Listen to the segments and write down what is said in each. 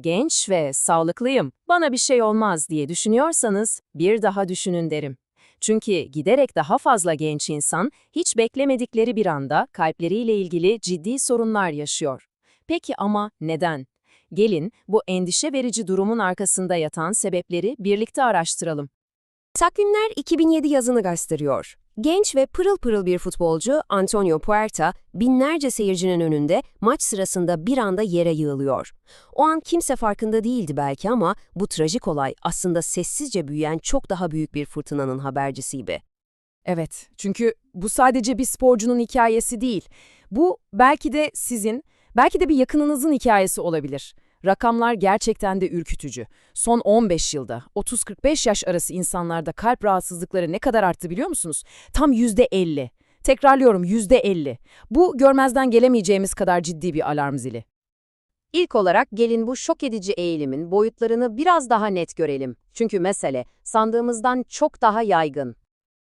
genç ve sağlıklıyım, bana bir şey olmaz diye düşünüyorsanız bir daha düşünün derim. Çünkü giderek daha fazla genç insan hiç beklemedikleri bir anda kalpleriyle ilgili ciddi sorunlar yaşıyor. Peki ama neden? Gelin bu endişe verici durumun arkasında yatan sebepleri birlikte araştıralım. Takvimler 2007 yazını gösteriyor. Genç ve pırıl pırıl bir futbolcu Antonio Puerta binlerce seyircinin önünde maç sırasında bir anda yere yığılıyor. O an kimse farkında değildi belki ama bu trajik olay aslında sessizce büyüyen çok daha büyük bir fırtınanın habercisiydi. Evet, çünkü bu sadece bir sporcunun hikayesi değil. Bu belki de sizin, belki de bir yakınınızın hikayesi olabilir. Rakamlar gerçekten de ürkütücü. Son 15 yılda 30-45 yaş arası insanlarda kalp rahatsızlıkları ne kadar arttı biliyor musunuz? Tam %50. Tekrarlıyorum %50. Bu görmezden gelemeyeceğimiz kadar ciddi bir alarm zili. İlk olarak gelin bu şok edici eğilimin boyutlarını biraz daha net görelim. Çünkü mesele sandığımızdan çok daha yaygın.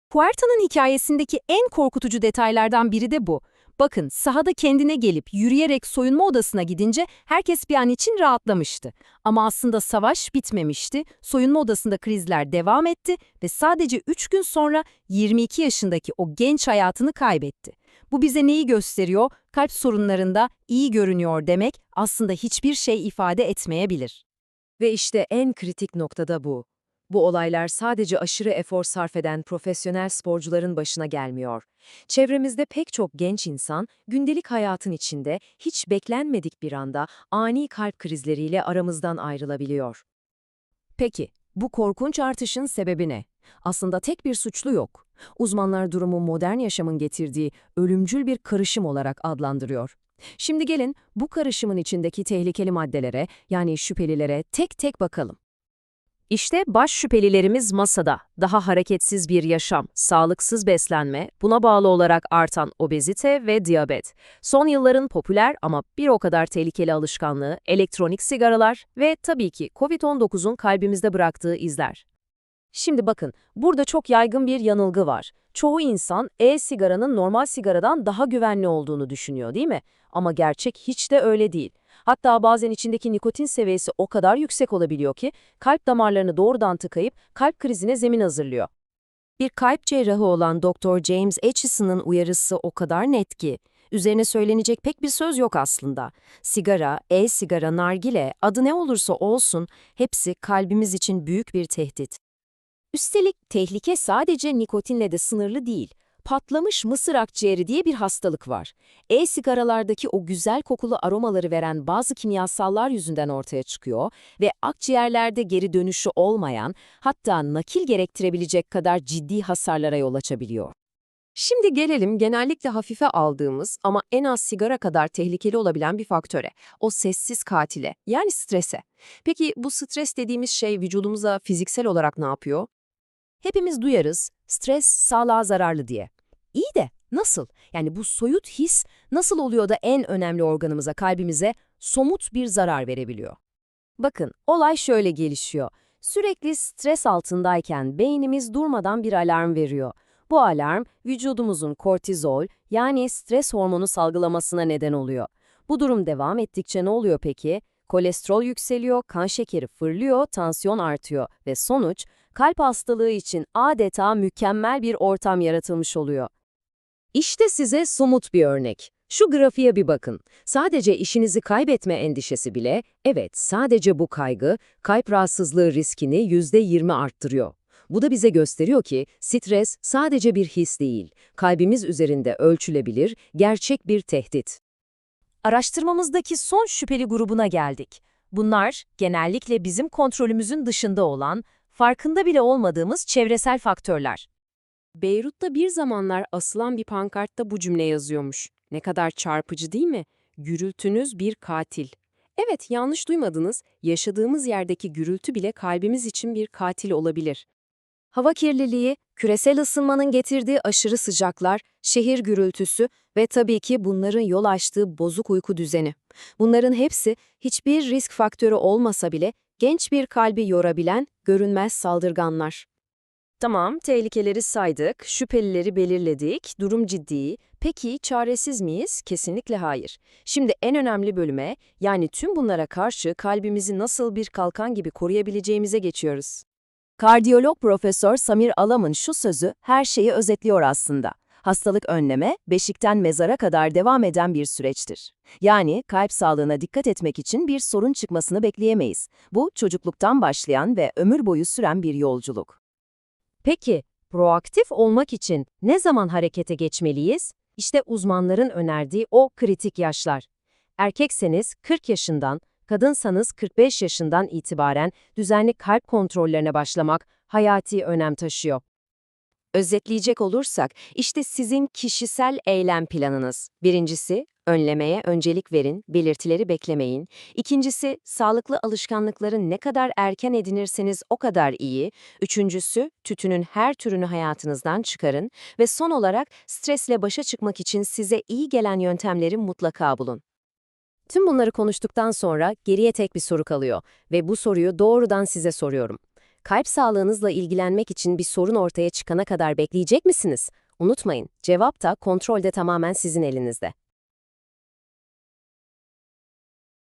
Puerta'nın hikayesindeki en korkutucu detaylardan biri de bu. Bakın sahada kendine gelip yürüyerek soyunma odasına gidince herkes bir an için rahatlamıştı. Ama aslında savaş bitmemişti, soyunma odasında krizler devam etti ve sadece 3 gün sonra 22 yaşındaki o genç hayatını kaybetti. Bu bize neyi gösteriyor? Kalp sorunlarında iyi görünüyor demek aslında hiçbir şey ifade etmeyebilir. Ve işte en kritik noktada bu. Bu olaylar sadece aşırı efor sarf eden profesyonel sporcuların başına gelmiyor. Çevremizde pek çok genç insan gündelik hayatın içinde hiç beklenmedik bir anda ani kalp krizleriyle aramızdan ayrılabiliyor. Peki, bu korkunç artışın sebebi ne? Aslında tek bir suçlu yok. Uzmanlar durumu modern yaşamın getirdiği ölümcül bir karışım olarak adlandırıyor. Şimdi gelin bu karışımın içindeki tehlikeli maddelere yani şüphelilere tek tek bakalım. İşte baş şüphelilerimiz masada. Daha hareketsiz bir yaşam, sağlıksız beslenme, buna bağlı olarak artan obezite ve diyabet. Son yılların popüler ama bir o kadar tehlikeli alışkanlığı, elektronik sigaralar ve tabii ki COVID-19'un kalbimizde bıraktığı izler. Şimdi bakın, burada çok yaygın bir yanılgı var. Çoğu insan e-sigaranın normal sigaradan daha güvenli olduğunu düşünüyor değil mi? Ama gerçek hiç de öyle değil. Hatta bazen içindeki nikotin seviyesi o kadar yüksek olabiliyor ki kalp damarlarını doğrudan tıkayıp kalp krizine zemin hazırlıyor. Bir kalp cerrahı olan Dr. James Atchison'ın uyarısı o kadar net ki, üzerine söylenecek pek bir söz yok aslında. Sigara, e-sigara, nargile, adı ne olursa olsun hepsi kalbimiz için büyük bir tehdit. Üstelik tehlike sadece nikotinle de sınırlı değil. Patlamış mısır akciğeri diye bir hastalık var. E-sigaralardaki o güzel kokulu aromaları veren bazı kimyasallar yüzünden ortaya çıkıyor ve akciğerlerde geri dönüşü olmayan, hatta nakil gerektirebilecek kadar ciddi hasarlara yol açabiliyor. Şimdi gelelim genellikle hafife aldığımız ama en az sigara kadar tehlikeli olabilen bir faktöre, o sessiz katile, yani strese. Peki bu stres dediğimiz şey vücudumuza fiziksel olarak ne yapıyor? Hepimiz duyarız, stres sağlığa zararlı diye. İyi de nasıl? Yani bu soyut his nasıl oluyor da en önemli organımıza, kalbimize somut bir zarar verebiliyor? Bakın, olay şöyle gelişiyor. Sürekli stres altındayken beynimiz durmadan bir alarm veriyor. Bu alarm vücudumuzun kortizol yani stres hormonu salgılamasına neden oluyor. Bu durum devam ettikçe ne oluyor peki? Kolesterol yükseliyor, kan şekeri fırlıyor, tansiyon artıyor ve sonuç kalp hastalığı için adeta mükemmel bir ortam yaratılmış oluyor. İşte size somut bir örnek. Şu grafiğe bir bakın. Sadece işinizi kaybetme endişesi bile, evet sadece bu kaygı, kalp rahatsızlığı riskini %20 arttırıyor. Bu da bize gösteriyor ki stres sadece bir his değil, kalbimiz üzerinde ölçülebilir, gerçek bir tehdit. Araştırmamızdaki son şüpheli grubuna geldik. Bunlar genellikle bizim kontrolümüzün dışında olan, farkında bile olmadığımız çevresel faktörler. Beyrut'ta bir zamanlar asılan bir pankartta bu cümle yazıyormuş. Ne kadar çarpıcı değil mi? Gürültünüz bir katil. Evet, yanlış duymadınız. Yaşadığımız yerdeki gürültü bile kalbimiz için bir katil olabilir. Hava kirliliği, küresel ısınmanın getirdiği aşırı sıcaklar, şehir gürültüsü ve tabii ki bunların yol açtığı bozuk uyku düzeni. Bunların hepsi hiçbir risk faktörü olmasa bile genç bir kalbi yorabilen görünmez saldırganlar. Tamam, tehlikeleri saydık, şüphelileri belirledik, durum ciddi. Peki çaresiz miyiz? Kesinlikle hayır. Şimdi en önemli bölüme, yani tüm bunlara karşı kalbimizi nasıl bir kalkan gibi koruyabileceğimize geçiyoruz. Kardiyolog Profesör Samir Alam'ın şu sözü her şeyi özetliyor aslında. Hastalık önleme, beşikten mezara kadar devam eden bir süreçtir. Yani kalp sağlığına dikkat etmek için bir sorun çıkmasını bekleyemeyiz. Bu çocukluktan başlayan ve ömür boyu süren bir yolculuk. Peki, proaktif olmak için ne zaman harekete geçmeliyiz? İşte uzmanların önerdiği o kritik yaşlar. Erkekseniz 40 yaşından, kadınsanız 45 yaşından itibaren düzenli kalp kontrollerine başlamak hayati önem taşıyor. Özetleyecek olursak, işte sizin kişisel eylem planınız. Birincisi, önlemeye öncelik verin, belirtileri beklemeyin. İkincisi, sağlıklı alışkanlıkları ne kadar erken edinirseniz o kadar iyi. Üçüncüsü, tütünün her türünü hayatınızdan çıkarın. Ve son olarak, stresle başa çıkmak için size iyi gelen yöntemleri mutlaka bulun. Tüm bunları konuştuktan sonra geriye tek bir soru kalıyor ve bu soruyu doğrudan size soruyorum. Kalp sağlığınızla ilgilenmek için bir sorun ortaya çıkana kadar bekleyecek misiniz? Unutmayın, cevap da kontrolde tamamen sizin elinizde.